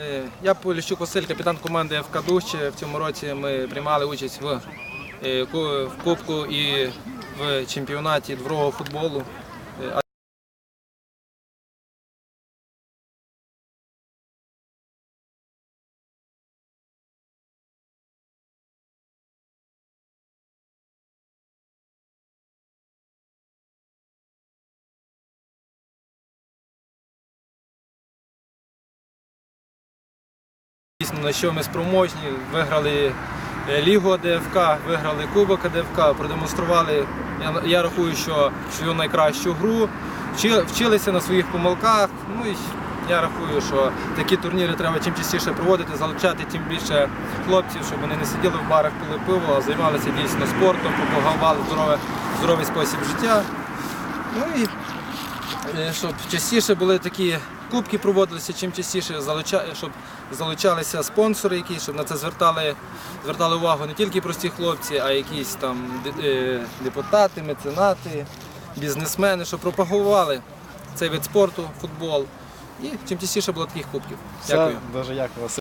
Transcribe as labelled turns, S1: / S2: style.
S1: Е, Я Поліщук Василь, капітан команди ФК Дуч. В цьому році ми приймали участь в, е, в Кубку і в чемпіонаті дворового футболу. Дійсно, на що ми спроможні, виграли е, Лігу АДФК, виграли Кубок АДФК, продемонстрували, я, я рахую, що свою найкращу гру, вчилися на своїх помилках. Ну і я рахую, що такі турніри треба чим частіше проводити, залучати тим більше хлопців, щоб вони не сиділи в барах пили пиво, а займалися дійсно спортом, пропагували здорове, здоровий спосіб життя. Ну і Е, щоб частіше були такі кубки проводилися, чим частіше щоб залучалися спонсори, які щоб на це звертали, звертали увагу не тільки прості хлопці, а якісь там е, депутати, меценати, бізнесмени, щоб пропагували цей вид спорту, футбол. І чим частіше було таких кубків. Дякую.
S2: Все, дуже дякую.